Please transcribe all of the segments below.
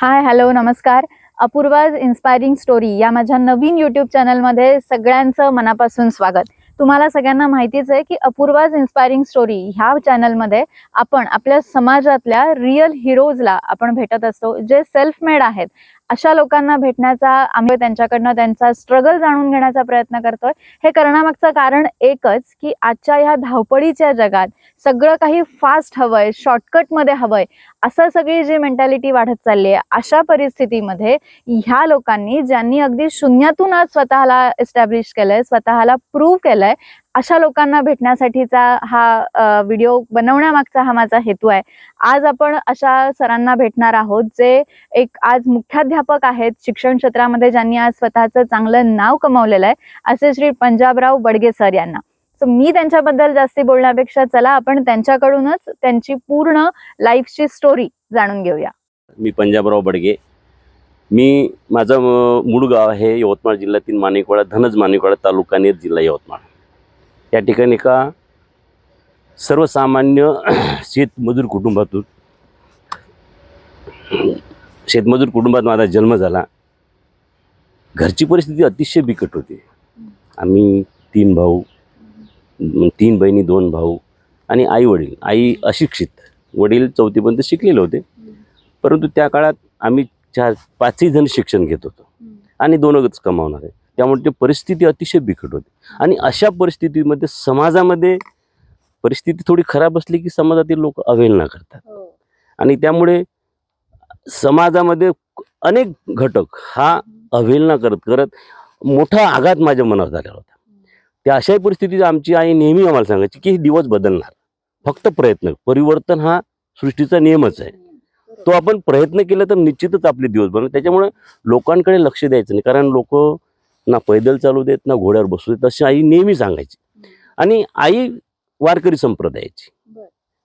Hi hello नमस्कार. अपूर्वाज inspiring story या माझ्या नवीन यूट्यूब चॅनलमध्ये सगळ्यांचं मनापासून स्वागत. तुम्हाला सगळ्यांना माहितीच आहे की अपूर्वाज इन्स्पायरिंग स्टोरी ह्या चॅनलमध्ये आपण आपल्या समाजातल्या रिअल हिरोजला आपण भेटत असतो जे सेल्फ मेड आहेत. अशा लोकांना भेटण्याचा आम्ही त्यांच्याकडनं त्यांचा स्ट्रगल जाणून घेण्याचा प्रयत्न करतोय. हे करण्यामागचं कारण एकच की आजच्या ह्या धावपळीच्या जगात सगळं काही फास्ट हवंय शॉर्टकटमध्ये हवंय असं सगळी जी मेंटॅलिटी वाढत चालली आहे अशा परिस्थितीमध्ये ह्या लोकांनी ज्यांनी अगदी शून्यातून आज स्वतःला एस्टॅब्लिश केलंय स्वतःला प्रूव्ह केलंय अशा लोकांना भेटण्यासाठीचा हा व्हिडिओ बनवण्यामागचा हा माझा हेतू आहे. आज आपण अशा सरांना भेटणार आहोत जे एक आज मुख्याध्यापक आहेत शिक्षण क्षेत्रामध्ये ज्यांनी आज स्वतःचं चांगलं नाव कमावलेलं आहे असे श्री पंजाबराव बडगे सर यांना. सो मी त्यांच्याबद्दल जास्ती बोलण्यापेक्षा चला आपण त्यांच्याकडूनच त्यांची पूर्ण लाईफची स्टोरी जाणून घेऊया. मी पंजाबराव बडगे. मी माझं मूळ गाव आहे यवतमाळ जिल्ह्यातील माणिकवाडा धनज माणिकवाडा तालुका नेर जिल्हा यवतमाळ. या ठिकाणी एका सर्वसामान्य शेतमजूर कुटुंबातून शेतमजूर कुटुंबात माझा जन्म झाला. घरची परिस्थिती अतिशय बिकट होती. आम्ही तीन भाऊ तीन बहिणी दोन भाऊ आणि आई वडील आई अशिक्षित वडील चौथीपर्यंत शिकलेले होते. परंतु त्या काळात आम्ही चार पाचही जण शिक्षण घेत होतो. आणि दोनच कमावणार. आहे त्यामुळे ती परिस्थिती अतिशय बिकट होती. आणि अशा परिस्थितीमध्ये समाजामध्ये परिस्थिती थोडी खराब असली की समाजातील लोक अवहेलना करतात. आणि त्यामुळे समाजामध्ये अनेक घटक हा अवहेलना करत करत मोठा आघात माझ्या मनावर झालेला होता. त्या अशाही परिस्थितीत आमची आई नेहमी आम्हाला सांगायची की हे दिवस बदलणार. फक्त प्रयत्न परिवर्तन हा सृष्टीचा नियमच आहे. तो आपण प्रयत्न केला तर निश्चितच आपले दिवस बनवणार त्याच्यामुळे लोकांकडे लक्ष द्यायचं नाही. कारण लोक ना पैदल चालू देत ना घोड्यावर बसू देत अशी आई नेहमी सांगायची. आणि आई वारकरी संप्रदायाची.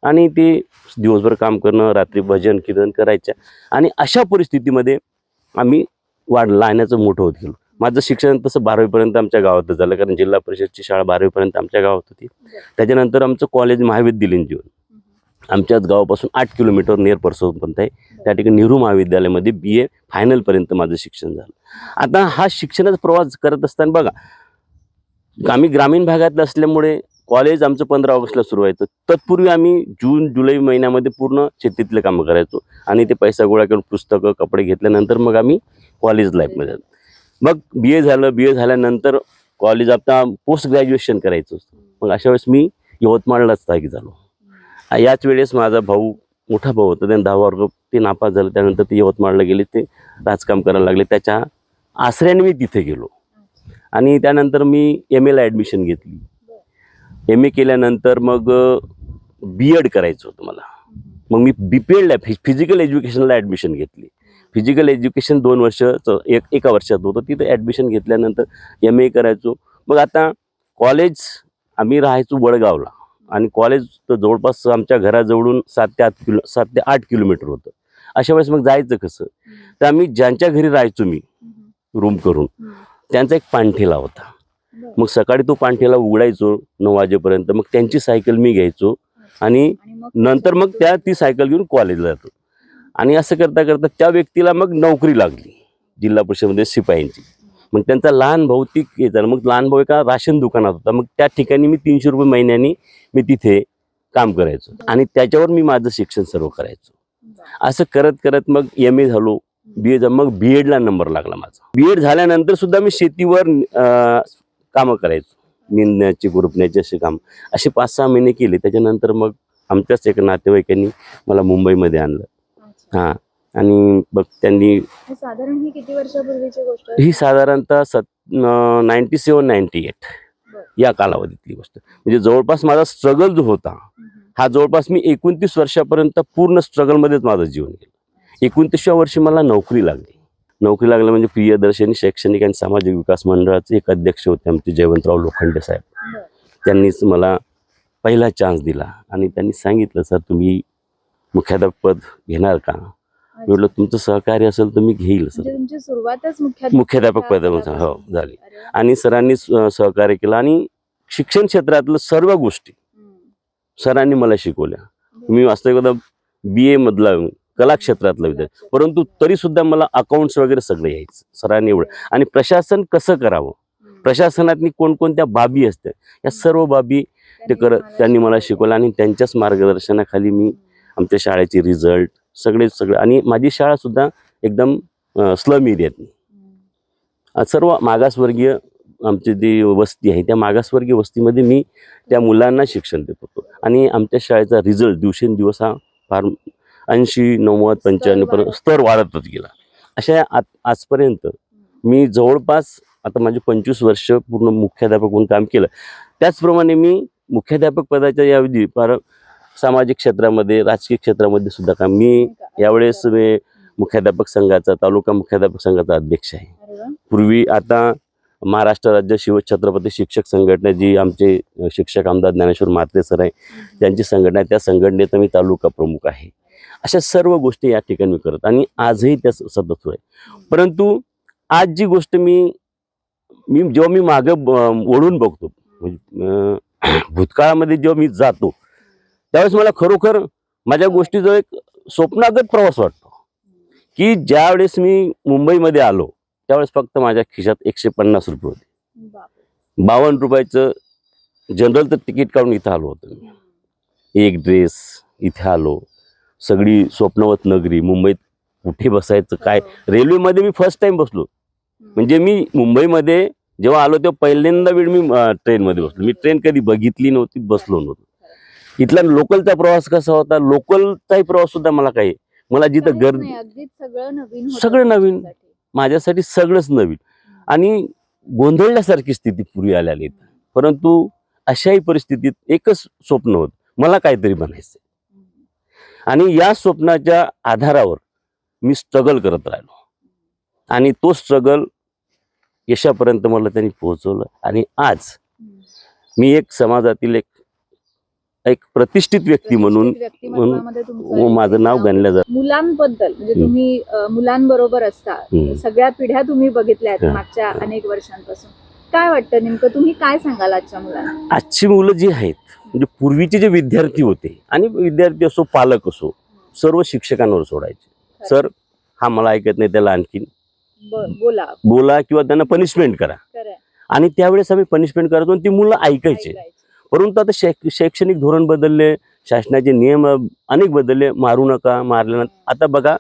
आणि ते दिवसभर काम करणं रात्री भजन कीर्तन करायच्या. आणि अशा परिस्थितीमध्ये आम्ही वाढ लहानाचं मोठं होत गेलो. माझं शिक्षण तसं बारावीपर्यंत आमच्या गावातच झालं कारण जिल्हा परिषदची शाळा बारावीपर्यंत आमच्या गावात होती. त्याच्यानंतर आमचं कॉलेज महाविद्यालयीन जीवन. आमच्याच गावापासून आठ किलोमीटर नियर परसोपर्यंत आहे. त्या ठिकाणी नेहरू महाविद्यालयामध्ये बी ए फायनलपर्यंत माझं शिक्षण झालं. आता हा शिक्षणाचा प्रवास करत असताना बघा आम्ही ग्रामीण भागातलं असल्यामुळे कॉलेज आमचं पंधरा ऑगस्टला सुरू व्हायचं तत्पूर्वी आम्ही जून जुलै महिन्यामध्ये पूर्ण शेतीतले कामं करायचो. आणि ते पैसा गोळा करून पुस्तकं कपडे घेतल्यानंतर मग आम्ही कॉलेज लाईफमध्ये आलो. मग बी ए झालं. बी ए झाल्यानंतर कॉलेज आता पोस्ट ग्रॅज्युएशन करायचं मग अशा वेळेस मी यवतमाळलाच स्थायिक झालो. याच वेळेस माझा भाऊ मोठा भाऊ होता त्याने दहा वर्ग ते नापास झालं त्यानंतर ते यवतमाळला गेले ते राजकाम करायला लागले. त्याच्या आसऱ्याने मी तिथे गेलो. आणि त्यानंतर मी एम एला ॲडमिशन घेतली. एम ए केल्यानंतर मग बी एड करायचं होतं मला. मग मी बी पी एडला फि फिजिकल एज्युकेशनला ॲडमिशन घेतली. फिजिकल एज्युकेशन दोन वर्षाचं एक एका वर्षात होतं. तिथं ॲडमिशन घेतल्यानंतर एम ए करायचो. मग आता कॉलेज आम्ही राहायचो वडगावला. आणि कॉलेज तर जवळपास आमच्या घराजवळून सात ते आठ किलो सात ते आठ किलोमीटर होतं. अशा वेळेस मग जायचं कसं? तर आम्ही ज्यांच्या घरी राहायचो मी रूम करून त्यांचा एक पाणठेला होता. मग सकाळी तो पाणठेला उघडायचो नऊ वाजेपर्यंत. मग त्यांची सायकल मी घ्यायचो आणि नंतर मग त्या ती सायकल घेऊन कॉलेजला जातो. आणि असं करता करता त्या व्यक्तीला मग नोकरी लागली जिल्हा परिषदेमध्ये शिपायांची. मग त्यांचा लहान भाऊ ती मग लहान भाऊ एका राशन दुकानात होता. मग त्या ठिकाणी मी तीनशे रुपये महिन्यानी मी तिथे काम करायचो. आणि त्याच्यावर मी माझं शिक्षण सर्व करायचो. असं करत करत मग एम ए झालो. बी ए मग बी एडला नंबर लागला माझा. बी एड झाल्यानंतर सुद्धा मी शेतीवर कामं करायचो. निंदण्याची गुरपण्याची असे काम. असे पाच सहा महिने केले. त्याच्यानंतर मग आमच्याच एका नातेवाईकांनी मला मुंबईमध्ये आणलं. हां. आणि मग त्यांनी साधारण ही किती वर्षापूर्वीची गोष्ट ही साधारणतः सत नाईन्टी सेवन नाईन्टी एट. या कालावधीतली गोष्ट. म्हणजे जवळपास माझा स्ट्रगल जो होता हा जवळपास मी एकोणतीस वर्षापर्यंत पूर्ण स्ट्रगलमध्येच माझं जीवन गेलं. एकोणतीसव्या वर्षी मला नोकरी लागली. नोकरी लागली म्हणजे प्रियदर्शनी शैक्षणिक आणि सामाजिक विकास मंडळाचे एक अध्यक्ष होते आमचे जयवंतराव लोखंडे साहेब. त्यांनीच मला पहिला चान्स दिला आणि त्यांनी सांगितलं सर तुम्ही मुख्याध्यापद घेणार का? म्हटलं तुमचं सहकार्य असेल तर मी घेईल सर. म्हणजे सुरुवातच मुख्याध्यापक पदापासून हो झाली. आणि सरांनी सहकार्य केलं आणि शिक्षण क्षेत्रातलं सर्व गोष्टी सरांनी मला शिकवल्या. मी वास्तविकता बी ए मधला कला क्षेत्रातला विद्यार्थी. परंतु तरी सुद्धा मला अकाउंट्स वगैरे सगळं यायचं. सरांनी एवढं. आणि प्रशासन कसं करावं? प्रशासनातनी कोणकोणत्या बाबी असतात? या सर्व बाबी ते करत त्यांनी मला शिकवलं आणि त्यांच्याच मार्गदर्शनाखाली मी आमच्या शाळेचे रिझल्ट सगळे सगळे. आणि माझी शाळा सुद्धा एकदम स्लम एरियातली अ, सर्व मागासवर्गीय आमची जी वस्ती आहे त्या मागासवर्गीय वस्तीमध्ये मी त्या मुलांना शिक्षण देत होतो. आणि आमच्या शाळेचा रिझल्ट दिवसेंदिवस हा फार ऐंशी नव्वद पंच्याण्णव पर्यंत स्तर वाढतच गेला. अशा आ- आजपर्यंत मी जवळपास आता माझे पंचवीस वर्ष पूर्ण मुख्याध्यापक म्हणून काम केलं. त्याचप्रमाणे मी मुख्याध्यापक पदाच्या याऐवजी फार सामाजिक क्षेत्रामध्ये राजकीय क्षेत्रामध्ये सुद्धा काम. मी यावेळेस मी मुख्याध्यापक संघाचा तालुका मुख्याध्यापक संघाचा अध्यक्ष आहे. पूर्वी आता महाराष्ट्र राज्य शिवछत्रपती शिक्षक संघटना जी आमचे शिक्षक आमदार ज्ञानेश्वर म्हात्रे सर आहे त्यांची संघटना आहे त्या संघटनेचा मी तालुका प्रमुख आहे. अशा सर्व गोष्टी या ठिकाणी मी करत आणि आजही त्या सतत सुरू आहे. परंतु आज जी गोष्ट मी मी जेव्हा मी मागं वळून बघतो म्हणजे भूतकाळामध्ये जेव्हा मी जातो त्यावेळेस मला खरोखर माझ्या गोष्टीचा एक स्वप्नागत प्रवास वाटतो. की ज्या वेळेस मी मुंबईमध्ये आलो त्यावेळेस फक्त माझ्या खिशात एकशे पन्नास रुपये होते. बावन्न रुपयाचं जनरलचं तिकीट काढून इथं आलो होतो मी. एक ड्रेस इथे आलो. सगळी स्वप्नवत नगरी मुंबईत कुठे बसायचं काय? रेल्वेमध्ये मी फर्स्ट टाइम बसलो. म्हणजे मी मुंबईमध्ये जेव्हा आलो तेव्हा पहिल्यांदा वेळ मी ट्रेनमध्ये बसलो. मी ट्रेन कधी बघितली नव्हती बसलो नव्हतो. इथला लोकलचा प्रवास कसा होता? लोकलचाही प्रवास सुद्धा मला काही मला जिथं गर्दी सगळं नवीन. माझ्यासाठी सगळंच नवीन. आणि गोंधळल्यासारखी स्थिती पूर्वी आलेली. परंतु अशाही परिस्थितीत एकच स्वप्न होत. मला काहीतरी बनायचं आणि या स्वप्नाच्या आधारावर मी स्ट्रगल करत राहिलो. आणि तो स्ट्रगल यशापर्यंत मला त्यांनी पोहोचवलं. आणि आज मी एक समाजातील एक एक प्रतिष्ठित व्यक्ती म्हणून व माझं नाव गणलं जातं. मुलांबद्दल म्हणजे. तुम्ही मुलांबरोबर असता. सगळ्या पिढ्या तुम्ही बघितल्या आहेत हा. मागच्या अनेक वर्षांपासून. काय वाटतं नेमकं? तुम्ही काय सांगाल आजच्या मुलांना? आजची मुलं जी आहेत म्हणजे पूर्वीचे जे विद्यार्थी होते आणि विद्यार्थी असो पालक असो सर्व शिक्षकांवर सोडायचे. सर हा मला ऐकत नाही त्याला आणखीन बोला. बोला किंवा त्यांना पनिशमेंट करा. आणि त्यावेळेस आम्ही पनिशमेंट करतो ती मुलं ऐकायचं. परंतु आता शैक शैक्षणिक धोरण बदलले शासनाचे नियम अनेक बदलले मारू नका मारल्यानंतर आता बघा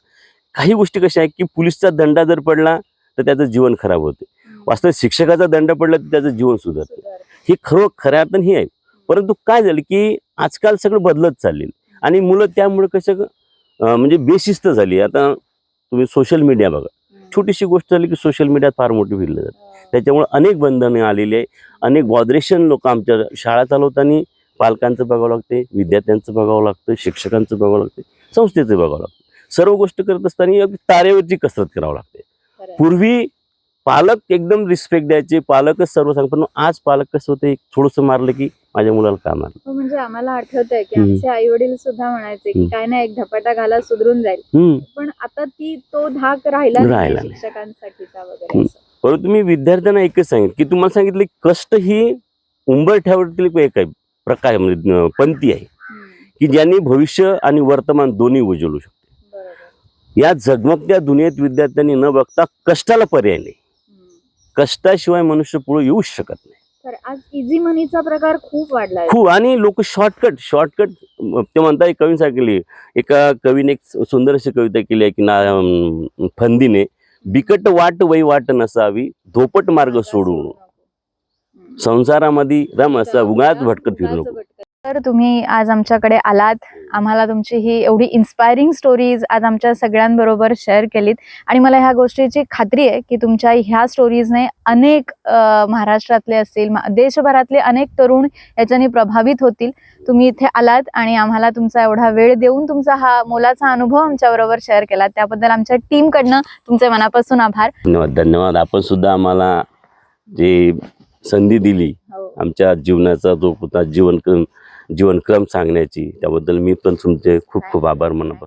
काही गोष्टी कशा आहेत की पोलिसचा दंडा जर पडला तर त्याचं जीवन खराब होते हम्म. वास्तविक शिक्षकाचा दंड पडला तर त्याचं जीवन सुधारते सुधार. हे खरं खऱ्या अर्थानं हे आहे परंतु काय झालं की आजकाल सगळं बदलत चालले आणि मुलं त्यामुळे कसं म्हणजे बेशिस्त झाली आता तुम्ही सोशल मीडिया बघा. छोटीशी गोष्ट झाली की सोशल मीडियात फार मोठी फिरलं जातं. अ, त्याच्यामुळे अनेक बंधने आलेली आहे अनेक बॉदरेशन लोक आमच्या शाळा चालवताना पालकांचं बघावं लागते विद्यार्थ्यांचं बघावं लागतं शिक्षकांचं बघावं लागतं संस्थेचं बघावं लागतं. सर्व गोष्ट करत असताना तारेवरची कसरत करावं लागते. पूर्वी पालक एकदम रिस्पेक्ट द्यायचे पालकच सर्व सांग पण आज पालक कसं होते थोडंसं मारलं की माझ्या मुलाला का मारलं हो, म्हणजे आम्हाला आठवत आहे की. आमचे आई वडील सुद्धा म्हणायचे की. काय नाही एक धपाटा घाला सुधरून जाईल. पण आता ती तो धाक राहिला राहिला नाही. शिक्षकांसाठीचा वगैरे हम्म. असं. परंतु मी विद्यार्थ्यांना एकच सांगितलं की तुम्हाला सांगितलं की कष्ट ही उंबरठ्यावरतील एक आहे प्रकार म्हणजे अं, पंथी आहे हम्म. की ज्यांनी भविष्य आणि वर्तमान दोन्ही उजवलू शकते बरोबर या झगमगत्या दुनियेत विद्यार्थ्यांनी न बघता कष्टाला पर्याय नाही हम्म. कष्टाशिवाय मनुष्य पुढे येऊच शकत नाही तर आज इझी मनीचा प्रकार खूप वाढलाय. खूप आणि लोक शॉर्टकट शॉर्टकट ते म्हणतात एक कवी सांगितली एका कवीने एक सुंदर अशी कविता केली आहे की ना फंदीने बिकट वाट वै वाट नसावी धोपट मार्ग सोडू. संसारामध्ये रम असा उगाच भटकत फिरू नको. तर तुम्ही आज आमच्याकडे आलात. आम्हाला तुमची ही एवढी इन्स्पायरिंग स्टोरीज आज आमच्या सगळ्यांबरोबर शेअर केलीत. आणि मला ह्या गोष्टीची खात्री आहे की तुमच्या ह्या स्टोरीजने अनेक महाराष्ट्रातले असतील देशभरातले अनेक तरुण याच्याने प्रभावित होतील. तुम्ही इथे आलात आणि आम्हाला तुमचा एवढा वेळ देऊन तुमचा हा मोलाचा अनुभव आमच्याबरोबर शेअर केला त्याबद्दल आमच्या टीमकडनं तुमचे मनापासून आभार. धन्यवाद. धन्यवाद. आपण सुद्धा आम्हाला जे संधी दिली आमच्या जीवनाचा जो होता जीवनक्रम जीवनक्रम सांगण्याची. त्याबद्दल मी पण तुमचे खूप खूप आभार मनापासून